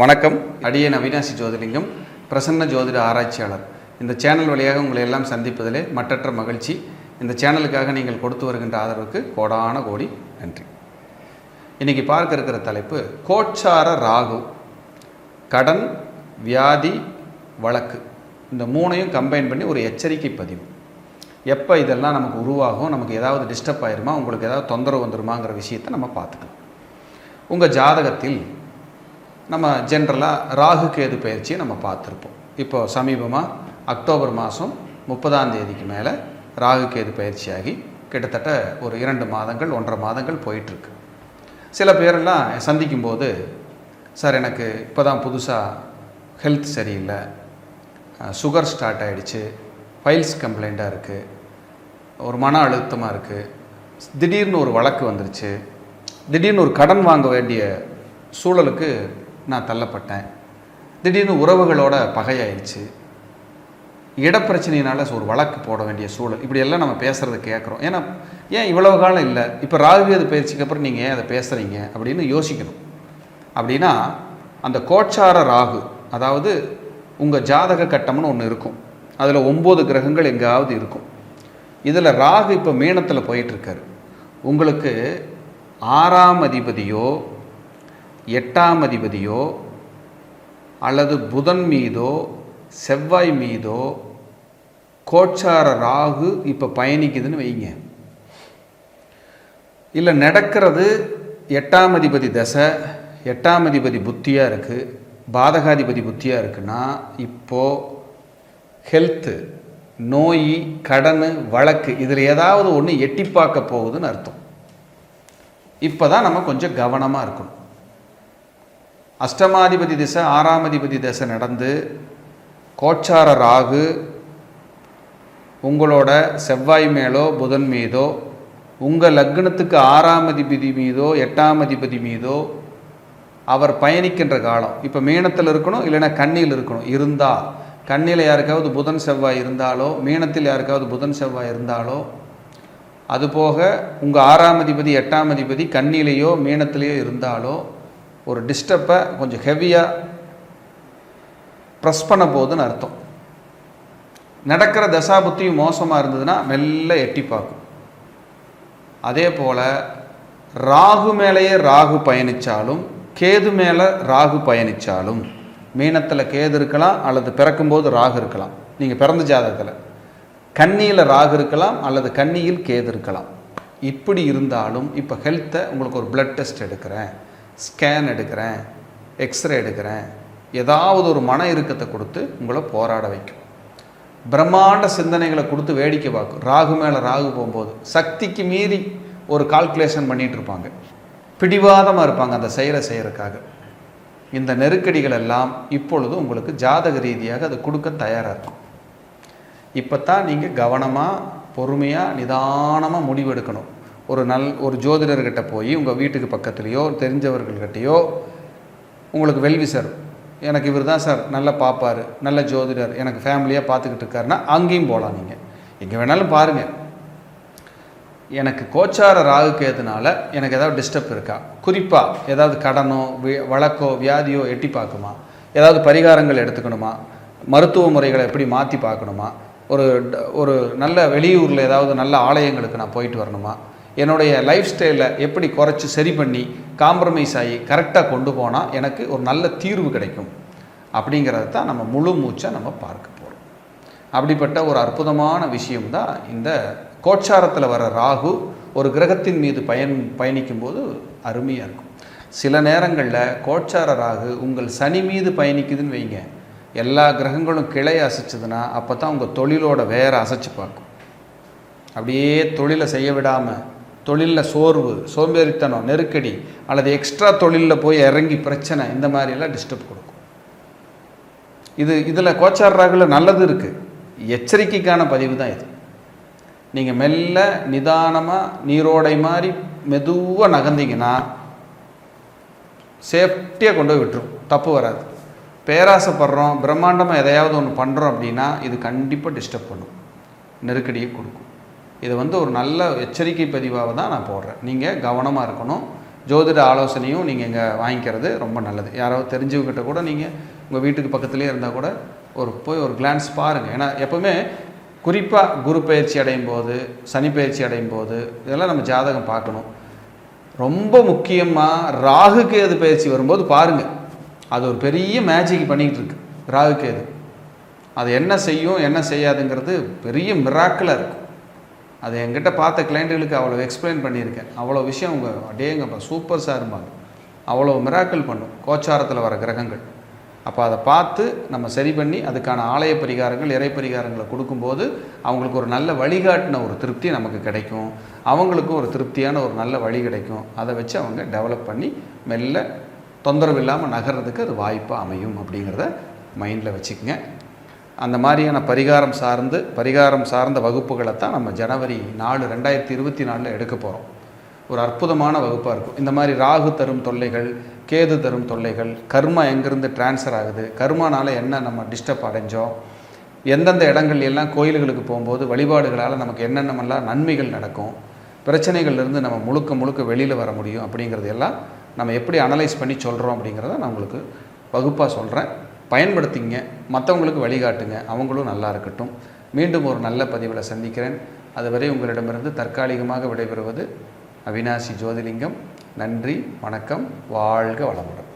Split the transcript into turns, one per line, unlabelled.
வணக்கம். அடிய அவினாசி ஜோதிலிங்கம் பிரசன்ன ஜோதிட ஆராய்ச்சியாளர். இந்த சேனல் வழியாக உங்களை எல்லாம் சந்திப்பதிலே மற்றற்ற மகிழ்ச்சி. இந்த சேனலுக்காக நீங்கள் கொடுத்து வருகின்ற ஆதரவுக்கு கோடான கோடி நன்றி. இன்னைக்கு பார்க்க இருக்கிற தலைப்பு கோச்சார ராகு கடன் வியாதி வழக்கு. இந்த மூணையும் கம்பைன் பண்ணி ஒரு எச்சரிக்கை பதிவு. எப்போ இதெல்லாம் நமக்கு உருவாகும் நமக்கு ஏதாவது டிஸ்டர்ப் ஆயிருமா உங்களுக்கு ஏதாவது தொந்தரவு வந்துருமாங்கிற விஷயத்தை நம்ம பார்த்துக்கலாம். உங்கள் ஜாதகத்தில் நம்ம ஜென்ரலாக ராகு கேது பயிற்சியை நம்ம பார்த்துருப்போம். இப்போ சமீபமாக அக்டோபர் மாதம் முப்பதாம் தேதிக்கு மேலே ராகு கேது பயிற்சியாகி கிட்டத்தட்ட ஒரு இரண்டு மாதங்கள் ஒன்றரை மாதங்கள் போயிட்டுருக்கு. சில பேரெல்லாம் சந்திக்கும்போது சார் எனக்கு இப்போ தான் புதுசாக ஹெல்த் சரியில்லை சுகர் ஸ்டார்ட் ஆகிடுச்சு ஃபைல்ஸ் கம்ப்ளைண்ட்டாக இருக்குது ஒரு மன அழுத்தமாக இருக்குது திடீர்னு ஒரு வழக்கு வந்துருச்சு. திடீர்னு ஒரு கடன் வாங்க வேண்டிய சூழலுக்கு நான் தள்ளப்பட்டேன். திடீர்னு உறவுகளோட பகையாயிடுச்சு இடப்பிரச்சனையினால ஒரு வழக்கு போட வேண்டிய சூழல். இப்படியெல்லாம் நம்ம பேசுகிறத கேட்குறோம். ஏன்னா ஏன் இவ்வளவு காலம் இல்லை? இப்போ ராகுவேது பயிற்சிக்கு அப்புறம் நீங்கள் ஏன் அதை பேசுகிறீங்க அப்படின்னு யோசிக்கணும். அப்படின்னா அந்த கோச்சார ராகு அதாவது உங்கள் ஜாதக கட்டம்னு ஒன்று இருக்கும். அதில் ஒம்பது கிரகங்கள் எங்காவது இருக்கும். இதில் ராகு இப்போ மீனத்தில் போயிட்டுருக்காரு உங்களுக்கு ஆறாம் அதிபதியோ எட்டாம் அதிபதியோ அல்லது புதன் மீதோ செவ்வாய் மீதோ கோச்சார ராகு இப்போ பயணிக்குதுன்னு வைங்க. இல்லை நடக்கிறது எட்டாம் அதிபதி தசை எட்டாம் அதிபதி புத்தியாக இருக்குது பாதகாதிபதி புத்தியாக இருக்குன்னா இப்போது ஹெல்த்து நோய் கடன் வழக்கு இதில் ஏதாவது ஒன்று எட்டி பார்க்க போகுதுன்னு அர்த்தம். இப்போ தான் நம்ம கொஞ்சம் கவனமாக இருக்கணும். அஷ்டமாதிபதி திசை ஆறாம் அதிபதி திசை நடந்து கோச்சார ராகு உங்களோட செவ்வாய் மேலோ புதன் மீதோ உங்கள் லக்னத்துக்கு ஆறாம் அதிபதி மீதோ எட்டாம் அதிபதி மீதோ அவர் பயணிக்கின்ற காலம். இப்போ மீனத்தில் இருக்கணும் இல்லைன்னா கண்ணியில் இருக்கணும். இருந்தால் கண்ணியில் யாருக்காவது புதன் செவ்வாய் இருந்தாலோ மீனத்தில் யாருக்காவது புதன் செவ்வாய் இருந்தாலோ அதுபோக உங்கள் ஆறாம் அதிபதி எட்டாம் அதிபதி கண்ணிலேயோ மீனத்திலேயோ இருந்தாலோ ஒரு டிஸ்டப்பை கொஞ்சம் ஹெவியாக ப்ரெஸ் பண்ண போகுதுன்னு அர்த்தம். நடக்கிற தசாபுத்தியும் மோசமாக இருந்ததுன்னா மெல்ல எட்டி பார்க்கும். அதே போல் ராகு மேலேயே ராகு பயணித்தாலும் கேது மேலே ராகு பயணித்தாலும் மீனத்தில் கேது இருக்கலாம் அல்லது பிறக்கும்போது ராகு இருக்கலாம். நீங்கள் பிறந்த ஜாதகத்தில் கன்னியில் ராகு இருக்கலாம் அல்லது கன்னியில் கேது இருக்கலாம். இப்படி இருந்தாலும் இப்போ ஹெல்த்தை உங்களுக்கு ஒரு பிளட் டெஸ்ட் எடுக்கிறேன். ஸ்கேன் எடுக்கிறேன் எக்ஸ்ரே எடுக்கிறேன் ஏதாவது ஒரு மன இறுக்கத்தை கொடுத்து உங்களை போராட வைக்கும். பிரம்மாண்ட சிந்தனைகளை கொடுத்து வேடிக்கை பார்க்கும். ராகு மேலே ராகு போகும்போது சக்திக்கு மீறி ஒரு கால்குலேஷன் பண்ணிகிட்டு இருப்பாங்க. பிடிவாதமாக இருப்பாங்க அந்த செயலை செய்கிறதுக்காக இந்த நெருக்கடிகள் எல்லாம் இப்பொழுது உங்களுக்கு ஜாதக ரீதியாக அது கொடுக்க தயாராக இருக்கும். இப்போ தான் நீங்கள் கவனமாக பொறுமையாக நிதானமாக முடிவெடுக்கணும். ஒரு நல் ஒரு ஜோதிடர்கிட்ட போய் உங்கள் வீட்டுக்கு பக்கத்துலேயோ தெரிஞ்சவர்கள்கிட்டையோ உங்களுக்கு வெல்விசர் எனக்கு இவர் தான் சார் நல்லா பார்ப்பார் நல்ல ஜோதிடர் எனக்கு ஃபேமிலியாக பார்த்துக்கிட்டு இருக்காருன்னா அங்கேயும் போகலாம் நீங்கள் எங்கே வேணாலும் பாருங்கள் எனக்கு கோச்சார ராகு கேதுனால எனக்கு ஏதாவது டிஸ்டர்ப் இருக்கா? குறிப்பாக ஏதாவது கடனோ வழக்கோ வியாதியோ எட்டி பார்க்குமா? ஏதாவது பரிகாரங்கள் எடுத்துக்கணுமா? மருத்துவ முறைகளை எப்படி மாற்றி பார்க்கணுமா? ஒரு ஒரு நல்ல வெளியூரில் ஏதாவது நல்ல ஆலயங்களுக்கு நான் போயிட்டு வரணுமா? என்னுடைய லைஃப் ஸ்டைலை எப்படி குறைச்சி சரி பண்ணி காம்ப்ரமைஸ் ஆகி கரெக்டாக கொண்டு போனால் எனக்கு ஒரு நல்ல தீர்வு கிடைக்கும். அப்படிங்கிறத தான் நம்ம முழு மூச்சை நம்ம பார்க்க போகிறோம் அப்படிப்பட்ட ஒரு அற்புதமான விஷயம் தான் இந்த கோட்சாரத்தில் வர ராகு ஒரு கிரகத்தின் மீது பயன் பயணிக்கும்போது அருமையாக இருக்கும். சில நேரங்களில் கோட்சார ராகு உங்கள் சனி மீது பயணிக்குதுன்னு வைங்க. எல்லா கிரகங்களும் கிளை அசைச்சதுன்னா அப்போ தான் உங்கள் தொழிலோட வேற அசைச்சு பார்க்கும். அப்படியே தொழிலை செய்ய விடாமல் தொழிலில் சோர்வு சோம்பேறித்தனம் நெருக்கடி அல்லது எக்ஸ்ட்ரா தொழிலில் போய் இறங்கி பிரச்சனை இந்த மாதிரியெல்லாம் டிஸ்டர்ப் கொடுக்கும். இது இதில் கோச்சாடுறாங்கள ராகுல நல்லது இருக்குது எச்சரிக்கைக்கான பதிவு தான் இது. நீங்கள் மெல்ல நிதானமாக நீரோடை மாதிரி மெதுவாக நகர்ந்தீங்கன்னா சேஃப்டியாக கொண்டு போய் விட்டுரும். தப்பு வராது. பேராசைப்படுறோம் பிரம்மாண்டமாக எதையாவது ஒன்று பண்ணுறோம் அப்படின்னா இது கண்டிப்பாக டிஸ்டர்ப் பண்ணும். நெருக்கடியை கொடுக்கும். இது வந்து ஒரு நல்ல எச்சரிக்கை பதிவாக தான் நான் போடுறேன். நீங்கள் கவனமாக இருக்கணும். ஜோதிட ஆலோசனையும் நீங்கள் இங்கே வாங்கிக்கிறது ரொம்ப நல்லது. யாராவது தெரிஞ்சவங்ககிட்ட கூட நீங்கள் உங்கள் வீட்டுக்கு பக்கத்துலேயே இருந்தால் கூட ஒரு போய் ஒரு கிளான்ஸ் பாருங்கள் ஏன்னா எப்போவுமே குறிப்பாக குரு பயிற்சி அடையும் போது சனி பயிற்சி அடையும் போது இதெல்லாம் நம்ம ஜாதகம் பார்க்கணும். ரொம்ப முக்கியமாக ராகு கேது பயிற்சி வரும்போது பாருங்கள் அது ஒரு பெரிய மேஜிக் பண்ணிக்கிட்டு இருக்கு. ராகு கேது. அது என்ன செய்யும் என்ன செய்யாதுங்கிறது பெரிய மிராக்கிளாக இருக்கும். அதை என்கிட்ட பார்த்த கிளைண்ட்டுகளுக்கு அவ்வளோ எக்ஸ்பிளைன் பண்ணியிருக்கேன். அவ்வளோ விஷயம் அவங்க அடேங்கப்பா சூப்பர் சார்பாங்க அவ்வளோ மிராக்கள் பண்ணும். கோச்சாரத்தில் வர கிரகங்கள். அப்போ அதை பார்த்து நம்ம சரி பண்ணி அதுக்கான ஆலய பரிகாரங்கள் இறை பரிகாரங்களை கொடுக்கும்போது அவங்களுக்கு ஒரு நல்ல வழிகாட்டின ஒரு திருப்தி நமக்கு கிடைக்கும். அவங்களுக்கும் ஒரு திருப்தியான ஒரு நல்ல வழி கிடைக்கும். அதை வச்சு அவங்க டெவலப் பண்ணி மெல்ல தொந்தரவு இல்லாமல் நகர்றதுக்கு அது வாய்ப்பாக அமையும் அப்படிங்கிறத மைண்டில் வச்சுக்கோங்க. அந்த மாதிரியான பரிகாரம் சார்ந்து பரிகாரம் சார்ந்த வகுப்புகளை தான் நம்ம ஜனவரி நாலு ரெண்டாயிரத்தி இருபத்தி நாலில் எடுக்க போகிறோம் ஒரு அற்புதமான வகுப்பாக இருக்கும். இந்த மாதிரி ராகு தரும் தொல்லைகள் கேது தரும் தொல்லைகள் கர்மா எங்கேருந்து டிரான்ஸ்ஃபர் ஆகுது கர்மானால் என்ன நம்ம டிஸ்டர்ப் அடைஞ்சோம் எந்தெந்த இடங்கள் எல்லாம் கோயில்களுக்கு போகும்போது வழிபாடுகளால் நமக்கு என்னென்னமெல்லாம் நன்மைகள் நடக்கும் பிரச்சனைகள்லேருந்து நம்ம முழுக்க முழுக்க வெளியில் வர முடியும் அப்படிங்கிறது எல்லாம் நம்ம எப்படி அனலைஸ் பண்ணி சொல்கிறோம் அப்படிங்கிறத நான் உங்களுக்கு வகுப்பாக சொல்கிறேன் பயன்படுத்திங்க மற்றவங்களுக்கு வழிகாட்டுங்க அவங்களும் நல்லா இருக்கட்டும். மீண்டும் ஒரு நல்ல பதிவில் சந்திக்கிறேன். அதுவரை உங்களிடமிருந்து தற்காலிகமாக விடைபெறுவது அவினாசி ஜோதிலிங்கம். நன்றி வணக்கம் வாழ்க வளமுடன்.